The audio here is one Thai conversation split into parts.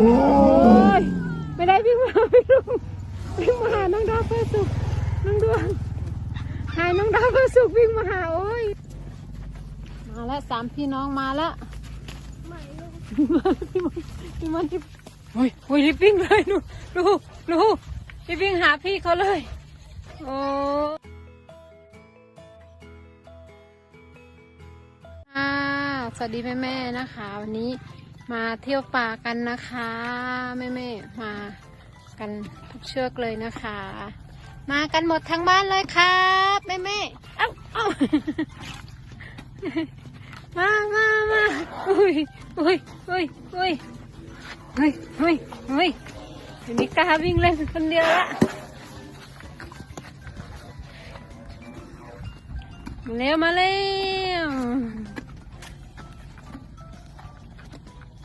โอ้ยไม่ได้วิ่งมาพี่ลุงวิ่งมาหาน้องดาวเพื่อสุขน้องดวงหายน้องดาวเพื่อสุขวิ่งมาหาโอ้ยมาแล้วสามพี่น้องมาแล้วพี่มันพี่มันที่โอ้ยโอ้ยรีบวิ่งเลยดูดูดูรีบวิ่งหาพี่เขาเลยโอ้สวัสดีแม่แม่นะคะ วันนี้ มาเที่ยวป่ากันนะคะแม่แม่มากันทุกเชือกเลยนะคะ มากันหมดทั้งบ้านเลยครับแม่แม่เอ้าเอ้ามามามาอุ้ยอุ้ยอุ้ยอุ้ยอุ้ยอุ้ยอุ้ยทีนี้กล้าวิ่งเล่นคนเดียวละมาเร็วมาเร็ว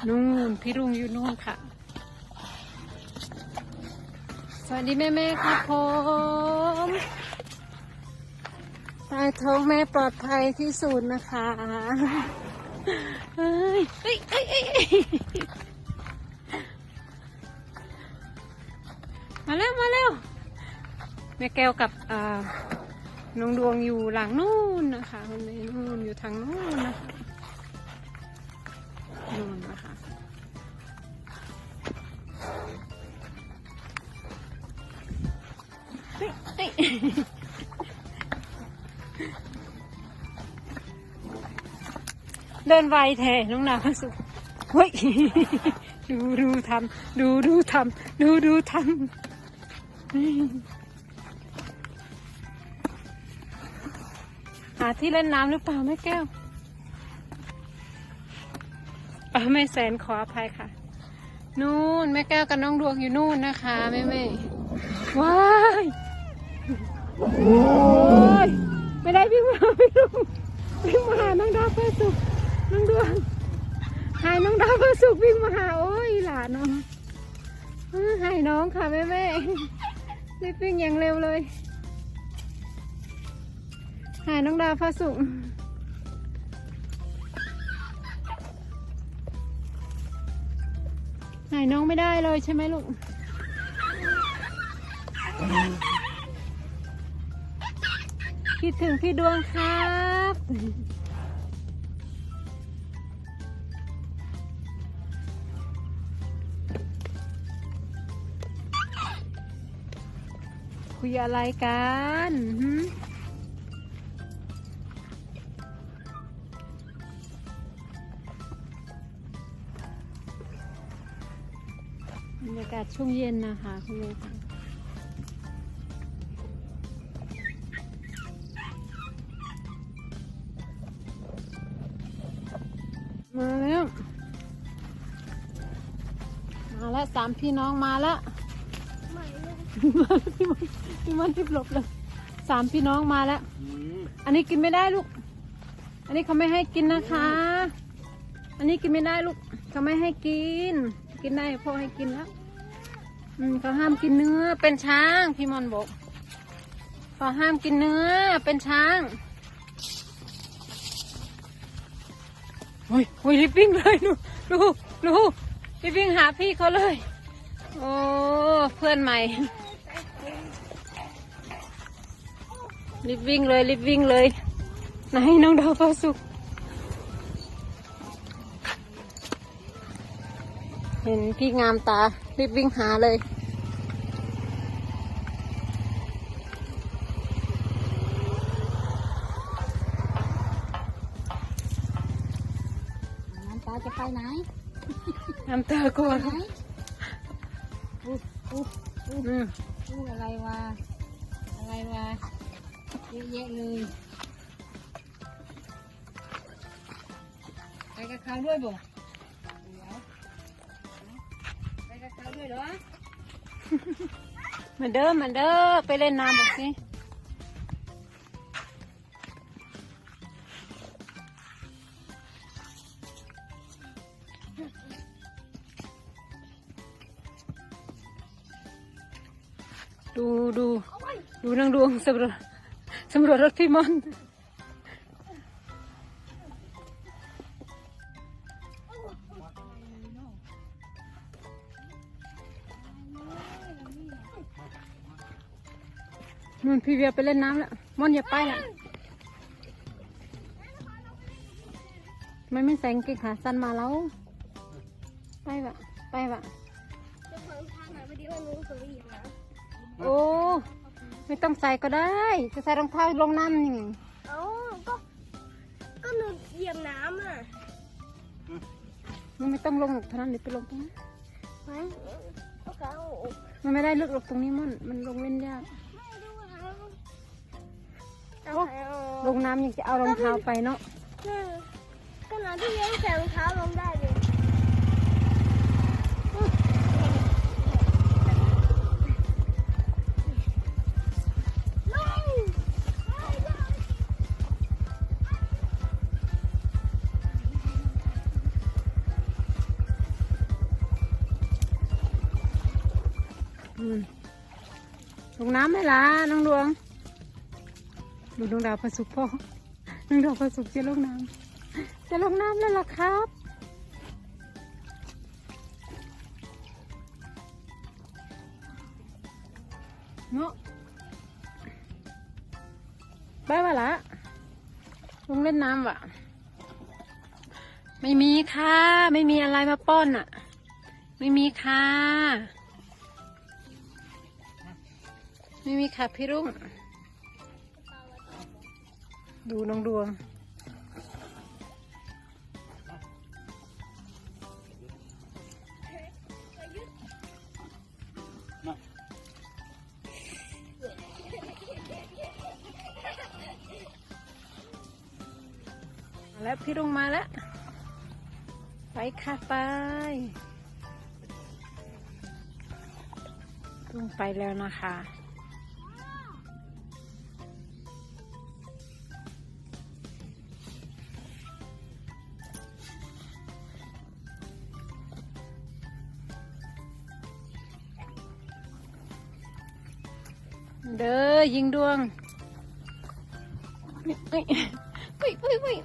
นู่นพี่รุ่งอยู่นู่นค่ะ สวัสดีแม่แม่ครับผมใต้ท้องแม่ปลอดภัยที่สุดนะคะเฮ้ยเฮ้ยเฮ้ยมาเร็วมาเร็วแม่แก้วกับน้องดวงอยู่หลังนู่นนะคะคนนี้นู่นอยู่ทางนู่นนะคะ เฮ้ยเดินไวแท้น้องนาวสุเฮ้ย ดูดูทำดูดูทำดูดูทำหาที่เล่นน้ำหรือเปล่าแม่แก้วเออแม่แสนขออภัยค่ะ นู่นแม่แก้วกับน้องดวงอยู่นู่นนะคะแม่แม่ว้าย โอ้ยไม่ได้วิ่งมาพี่ลุงวิ่งมาหาน้องดาวเพื่อสุขน้องดวงหายน้องดาวเพื่อสุขวิ่งมาหาโอ้ยหลานน้องหายน้องค่ะแม่แม่รีบวิ่งอย่างเร็วเลยหายน้องดาวพระสุขหายน้องไม่ได้เลยใช่ไหมลูก คิดถึงพี่ดวงครับ คุยอะไรกันหืบรรยากาศช่วงเย็นนะคะคุณลุงค่ะม แล้วสามพี่น้องมาแล้วมาแล้วพี่มันพี่มันที่หลบเลยสามพี่น้องมาแล้ว อันนี้กินไม่ได้ลูก อันนี้เขาไม่ให้กินนะคะ อันนี้กินไม่ได้ลูก เขาไม่ให้กิน กินได้พ่อให้กินแล้ว อืมเขาห้ามกินเนื้อ เป็นช้าง พี่มอนบอกเขาห้ามกินเนื้อ เป็นช้างโอ้ยโอ้ยรีบวิ่งเลยดูดูดู รีบวิ่งหาพี่เขาเลย โอ้เพื่อนใหม่ รีบวิ่งเลย รีบวิ่งเลย ไหนน้องดาวฟ้าสุกเห็นพี่งามตา รีบวิ่งหาเลยน้ำตาจะไปไหน งามตากลัวไหนอู้อู้อู้อืมอู้อะไรวะ อะไรวะ เยอะแยะเลยไปกับเขาด้วยบ่เดี๋ยวไปกับเขาด้วยเหรอ เหมือนเดิมเหมือนเดิมไปเล่นน้ำบอกสิ ดูดูดูนางดวงสำรวจสำรวจรถพี่มอนมันพี่เวียไปเล่นน้ำแล้วมอนอย่าไปละไม่ไม่แสงกางขาสั้นมาแล้ว ไปวะไปวะจะฟังทางไหนไปดีว่ารู้สึกดี ไม่ต้องใส่ก็ได้ จะใส่รองเท้าลงน้ำยังไงเอ้าก็ก็หนูเหยียบน้ำอะมันไม่ต้องลงหรอกเท่านั้นเดี๋ยวไปลงตรงนั้นไหมก็เขามันไม่ได้ลึกหรอกตรงนี้มันมันลงเล่นยากไม่ดูเขาเอาลงน้ำยังจะเอารองเท้าไปเนาะขนาดที่ยังใส่รองเท้าลงได้ ลงน้ำไหมล่ะน้องดวง ดูดวงดาวประสุกพ่อน้องดาวประสุกจะลงน้ำจะลงน้ำแล้วล่ะครับเนาะไปวะละลงเล่นน้ำวะไม่มีค่ะ ไม่มีอะไรมาป้อนอะ ไม่มีค่ะ ไม่มีค่ะพี่รุ่ง ดูน้องดวงมาแล้วพี่รุ่งมาแล้ว ไปค่ะไปรุ่งไปแล้วนะคะ เด้อยิงดวงเอ้ยเอ้ยเอ้ยเอ้ย